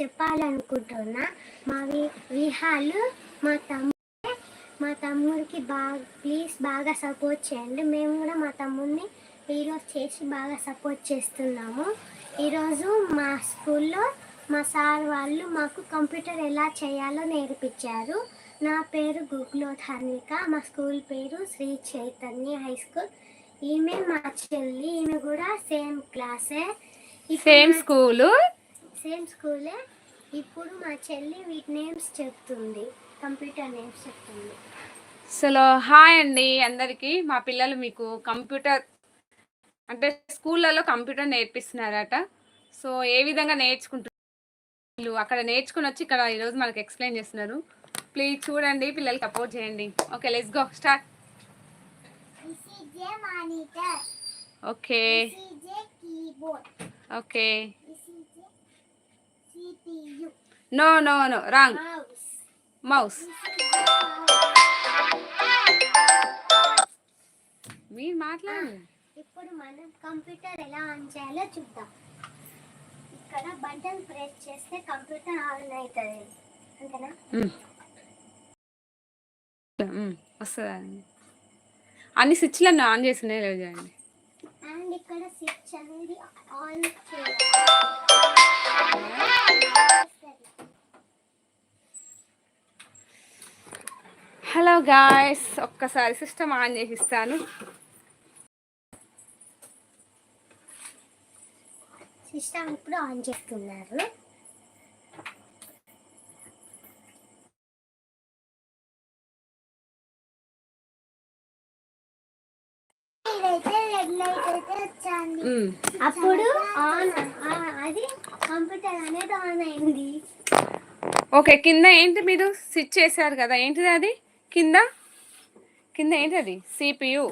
చెప్పాలనుకుంటున్నా. మా వి విహాలు మా తమ్ముడు మా తమ్ముడికి బాగా ప్లీజ్ బాగా సపోర్ట్ చేయండి. మేము కూడా మా తమ్ముడిని ఈరోజు చేసి బాగా సపోర్ట్ చేస్తున్నాము. ఈరోజు మా స్కూల్లో మా సార్ వాళ్ళు మాకు కంప్యూటర్ ఎలా చేయాలో నేర్పించారు. నా పేరు గుగ్లో ధార్మిక మా స్కూల్ పేరు శ్రీ చైతన్య హై స్కూల్. ఈమె మా చెల్లి ఈమె కూడా సేమ్ క్లాసే. Same school. సేమ్ స్కూలే. ఇప్పుడు మా చెల్లి వీటి నేమ్స్ చెప్తుంది. కంప్యూటర్ నేమ్స్ చెప్తుంది. అసలు హాయ్ అండి అందరికీ. మా పిల్లలు మీకు కంప్యూటర్ అంటే స్కూళ్ళలో కంప్యూటర్ నేర్పిస్తున్నారట. సో ఏ విధంగా నేర్చుకుంటున్నారు? అక్కడ నేర్చుకుని వచ్చి ఇక్కడ ఈరోజు మనకు ఎక్స్ప్లెయిన్ చేస్తున్నారు. ప్లీజ్ చూడండి పిల్లలకి సపోర్ట్ చేయండి. Okay let's go start. Okay. Okay. No no no wrong mouse మీరు మాట్లాడండి. ఇప్పుడు మనం కంప్యూటర్ ఎలా ఆన్ చేయాలో చూద్దాం. ఇక్కడ బటన్ ప్రెస్ చేస్తే కంప్యూటర్ ఆన్ అవుతుంది. అంతేనా? వస్తుందండి. అన్ని స్విచ్లను ఆన్ చేసిండే లేవు చూడండి. అండ్ ఇక్కడ స్విచ్ అనేది ఆన్ హలో గాయస్ ఒక్కసారి సిస్టమ్ ఆన్ చేసి ఇస్తాను సిస్టమ్ ఇప్పుడు ఆన్ చేస్తున్నారు. అప్పుడు ఆన్ ఆ- అది కంప్యూటర్ అనేది ఆన్ అయింది. ఓకే కింద ఏంటి మీరు స్విచ్ చేశారు కదా? ఏంటిది అది? కింద? కింద ఏంటి అది? CPU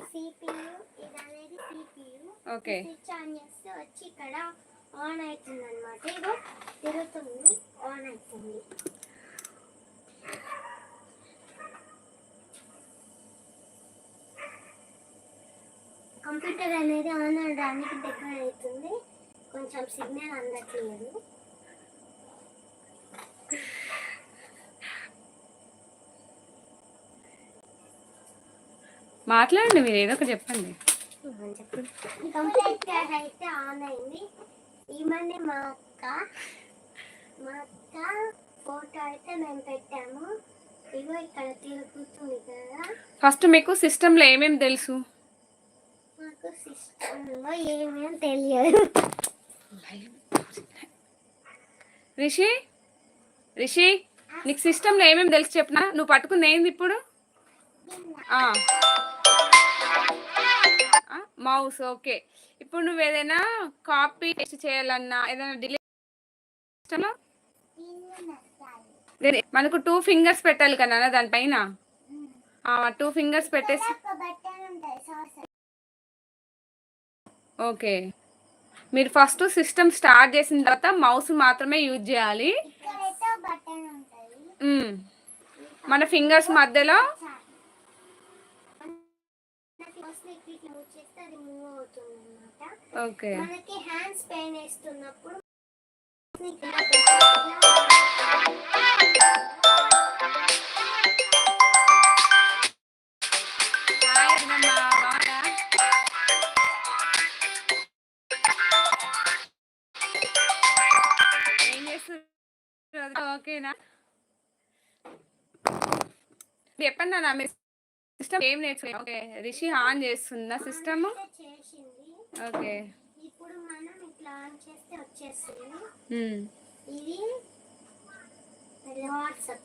okay. స్విచ్ ఆన్ చేస్తే వచ్చి ఇక్కడ ఆన్ అవుతుంది అనమాట ఇగో తిరుగుతుంది ఆన్ అవుతుంది. కంప్యూటర్ అనేది ఆన్ అవడానికి దగ్గర అవుతుంది. కొంచెం సిగ్నల్ అందట్లేదు. మాట్లాడండి మీరు ఏదో ఒకటి చెప్పండి. కంప్యూటర్ అయితే ఆన్ అయింది. ఈమెనే మా అక్క మా అక్క ఫోటో అయితే మేము పెట్టాము. ఇగో ఇక్కడ తిరుగుతుంది కదా. ఫస్ట్ మీకు సిస్టంలో ఏమేమి తెలుసు? ఏమేం తెలియదు. రిషి రిషి నీకు సిస్టంలో ఏమేమి తెలుసు చెప్పనా? నువ్వు పట్టుకుంది ఏంది ఇప్పుడు? Mouse okay. ఇప్పుడు నువ్వు ఏదైనా కాపీ పేస్ట్ చేయాలన్నా ఏదైనా డిలీట్ మనకు టూ ఫింగర్స్ పెట్టాలి కదా దానిపైన? టూ ఫింగర్స్ పెట్టేసి ఓకే. మీరు ఫస్ట్ సిస్టమ్ స్టార్ట్ చేసిన తర్వాత మౌస్ మాత్రమే యూజ్ చేయాలి. మన ఫింగర్స్ మధ్యలో ఓకే. హ్యాండ్స్ పెయిన్ వేస్తున్నప్పుడు చెప్పండి అన్న మీరు సిస్టమ్ ఏం నేర్చుకున్నా ఓకే రిషి ఆన్ చేస్తుందా సిస్టమ్? ఓకే. ఇప్పుడు మనం ఇట్లా ఆన్ చేస్తే వచ్చేస్తుంది. ఇది వాట్సాప్.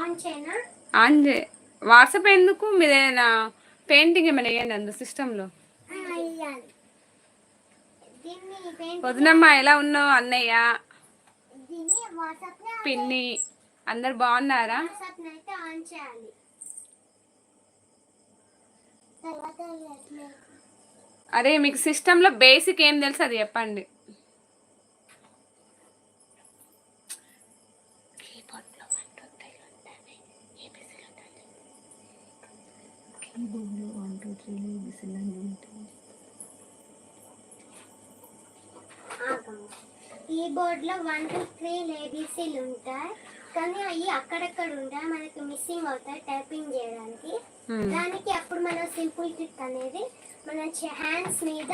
ఆన్ చేయనా? ఆన్ చే వాట్సాప్ ఎందుకు? మీరు ఏదైనా పెయింటింగ్ ఏమైనా వేయండి అందు సిస్టంలో. వదినమ్మ ఎలా ఉన్నావు అన్నయ్య? పిన్ని. అందరు బాగున్నారా? అదే మీకు సిస్టంలో బేసిక్ ఏం తెలుసు అది చెప్పండి. ఆగము కీబోర్డ్లో వన్ టూ త్రీ ఏబీసీలు ఉంటాయి? కానీ అవి అక్కడక్కడ మనకి మిస్సింగ్ అవుతాయి టైపింగ్ చేయడానికి. దానికి అప్పుడు మనం సింపుల్ ట్రిక్ అనేది మన హ్యాండ్స్ మీద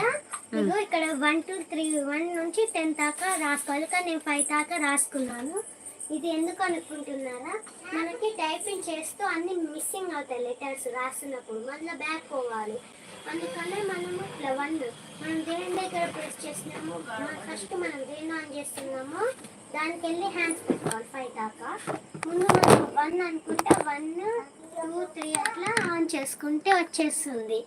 ఇక్కడ వన్ టూ త్రీ వన్ నుంచి టెన్ దాకా రాసుకోవాలి. కానీ నేను ఫైవ్ దాకా రాసుకున్నాను. ఇది ఎందుకు అనుకుంటున్నారా? మనకి టైపింగ్ చేస్తూ అన్ని మిస్సింగ్ అవుతాయి లెటర్స్ రాస్తున్నప్పుడు. మళ్ళీ బ్యాక్ పోవాలి. అందుకనే మనము ఇట్లా వన్ మనం దేని దగ్గర ప్రెస్ చేస్తున్నాము ఫస్ట్ మనం దేని ఆన్ చేస్తున్నామో దానికి వెళ్ళి హ్యాండ్స్ పెట్టుకోవాలి ఫైవ్ దాకా. ముందు మనం వన్ అనుకుంటే వన్ టూ త్రీ అట్లా ఆన్ చేసుకుంటే వచ్చేస్తుంది.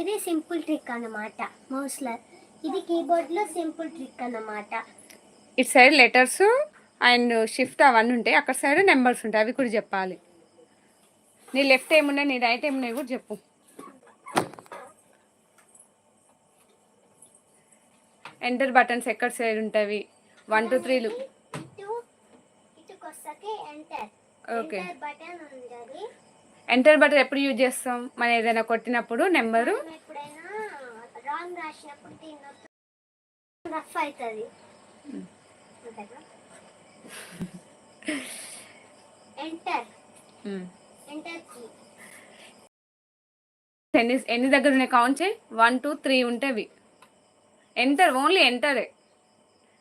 ఇది సింపుల్ ట్రిక్ అన్నమాట మౌస్లర్. ఇది కీబోర్డ్లో సింపుల్ ట్రిక్ అన్నమాట. ఇటు సైడ్ లెటర్స్ అండ్ షిఫ్ట్ అవన్నీ ఉంటాయి. అక్కడ సైడ్ నెంబర్స్ ఉంటాయి. అవి కూడా చెప్పాలి. నీ లెఫ్ట్ ఏమున్నాయి నీ రైట్ ఏమున్నాయి కూడా చెప్పు. ఎంటర్ బటన్స్ ఎక్కడ సైడ్ ఉంటాయి? వన్ టూ త్రీలు ఇటు ఇటుకు వస్తాకే ఎంటర్ ఓకే ఎంటర్ బటన్ ఎప్పుడు యూజ్ చేస్తాం? మనం ఏదైనా కొట్టినప్పుడు నెంబరు ఎంటర్ కీ ఎన్ని ఎన్ని దగ్గర ఉన్నాయి కౌంట్ చేయి? వన్ టూ త్రీ ఉంటాయి ఎంటర్ ఓన్లీ ఎంటరే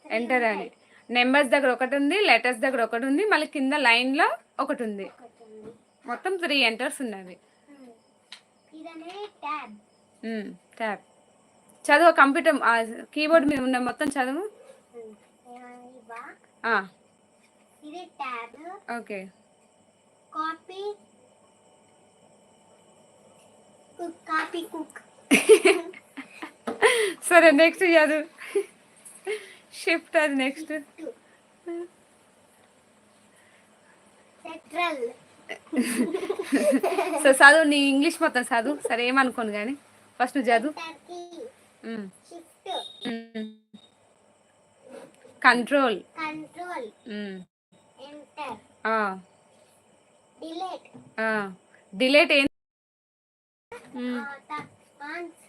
ఎంటర్ అని. నెంబర్స్ దగ్గర ఒకటి ఉంది లెటర్స్ దగ్గర ఒకటి ఉంది మళ్ళీ కింద లైన్లో ఒకటి ఉంది ఒకటి ఉంది మొత్తం త్రీ ఎంటర్స్ ఉన్నవి. ట్యాబ్ చదువు కంప్యూటర్ కీబోర్డ్ మీద ఉన్న మొత్తం చదువు? ఓకే. Copy copy cook. సరే నెక్స్ట్ చదువు షిఫ్ట్ అది నెక్స్ట్ సో చదువు నీ ఇంగ్లీష్ మొత్తం చదువు. సరే ఏమనుకోను కానీ ఫస్ట్ నువ్వు చదువు. కంట్రోల్ డిలీట్ ఏం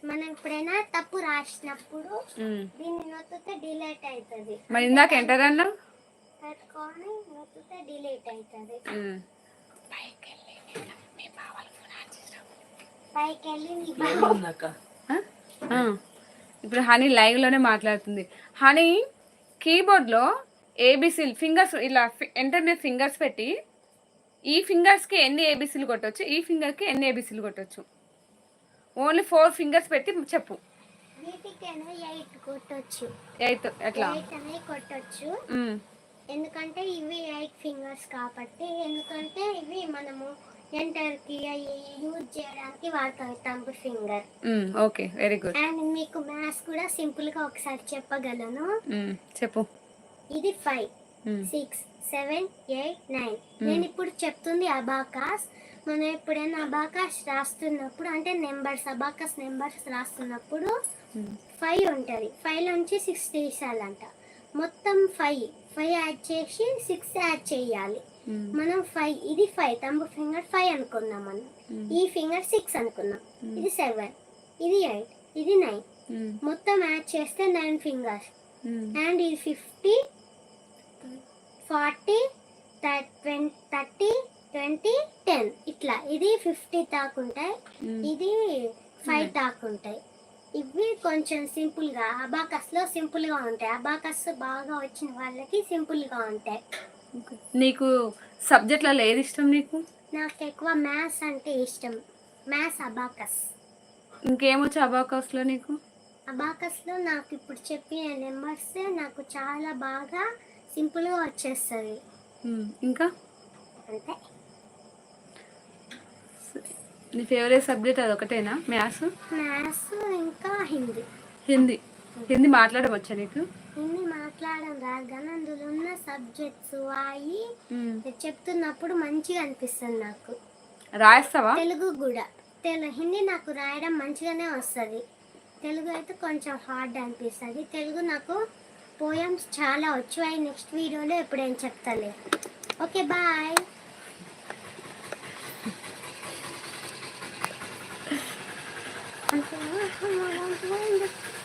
మనం ఎప్పుడైనా తప్పు రాసినప్పుడు. దీన్ని నొత్తితే డిలీట్ అవుతుంది మరి ఇందాక ఎంటర్ అన్నావు పెట్టుకొని నొత్తితే డిలీట్ అవుతుంది. పైకి వెళ్ళి నీ బా- ఆ? ఆ. ఇప్పుడు హనీ లైవ్లోనే మాట్లాడుతుంది హనీ కీబోర్డ్లో ఏబిసిల్ ఫింగర్స్ ఇలా ఎంటర్ మీద ఫింగర్స్ పెట్టి ఈ ఫింగర్స్కి ఎన్ని ఏబిసిలు కొట్టొచ్చు ఈ ఫింగర్కి ఎన్ని ఏబిసిలు కొట్టొచ్చు ఓన్లీ ఫోర్ ఫింగర్స్ పెట్టి చెప్పు. కొట్టొచ్చు. ఎయిత్ ఎట్లా? కొట్టొచ్చు. ఎందుకంటే ఇవి ఎయిట్ ఫింగర్స్ కాబట్టి ఎందుకంటే ఇవి మనము ఎంటర్కి యూజ్ చేయడానికి వాడతాం thumb finger. Okay very good. And మీకు మ్యాథ్స్ కూడా సింపుల్గా ఒకసారి చెప్పగలను. చెప్పు. ఇది five six seven eight nine. నేను ఇప్పుడు చెప్తుంది అబాకాస్. మనం ఎప్పుడైనా అబాకాస్ రాస్తున్నప్పుడు అంటే నెంబర్స్ అబాకాస్ నెంబర్స్ రాస్తున్నప్పుడు ఫైవ్ ఉంటుంది. ఫైవ్ నుంచి సిక్స్ తీసాలంట. మొత్తం ఫైవ్. ఫైవ్ యాడ్ చేసి సిక్స్ యాడ్ చేయాలి. మనం ఫైవ్ ఇది ఫైవ్ తంబు ఫింగర్ ఫైవ్ అనుకున్నాం మనం. ఈ ఫింగర్ సిక్స్ అనుకున్నాం. ఇది సెవెన్ ఇది ఎయిట్ ఇది నైన్. మొత్తం యాడ్ చేస్తే నైన్ ఫింగర్స్. అండ్ ఇది fifty forty thirty twenty ten. ఇట్లా ఇది ఫిఫ్టీ తాకుంటాయి ఉమ్. ఇది ఫైవ్ తాకుంటాయి ఇవి కొంచెం సింపుల్గా అబాకస్లో సింపుల్గా ఉంటాయి. అబాకస్ బాగా వచ్చిన వాళ్ళకి సింపుల్గా ఉంటాయి. నీకు సబ్జెక్ట్లలో ఏది ఇష్టం నీకు? నాకు ఎక్కువ మ్యాథ్స్ అంటే ఇష్టం. Maths abacus. ఇంకేమొచ్చు అబాకస్లో నీకు? అబాకస్లో నాకు ఇప్పుడు చెప్పిన నెంబర్స్ నాకు చాలా బాగా సింపుల్గా వచ్చేస్తుంది ఇంకా? అంతే. నీ ఫేవరెట్ సబ్జెక్ట్ అది ఒకటేనా? మ్యాథ్స్ మ్యాథ్స్ ఇంకా హిందీ. హిందీ. హిందీ మాట్లాడడం వచ్చా నీకు? హిందీ మాట్లాడడం రాదు కానీ అందులో ఉన్న సబ్జెక్ట్స్ అవి ఉమ్. చెప్తున్నప్పుడు మంచిగా అనిపిస్తుంది నాకు. రాస్తావా? తెలుగు కూడా. తెలు హిందీ నాకు రాయడం మంచిగానే వస్తుంది. తెలుగు అయితే కొంచెం హార్డ్ అనిపిస్తుంది. తెలుగు నాకు పోయమ్స్ చాలా వచ్చు అవి నెక్స్ట్ వీడియోలో ఎప్పుడైనా చెప్తాలే. Okay bye 本当にね、もう本当にいいんです。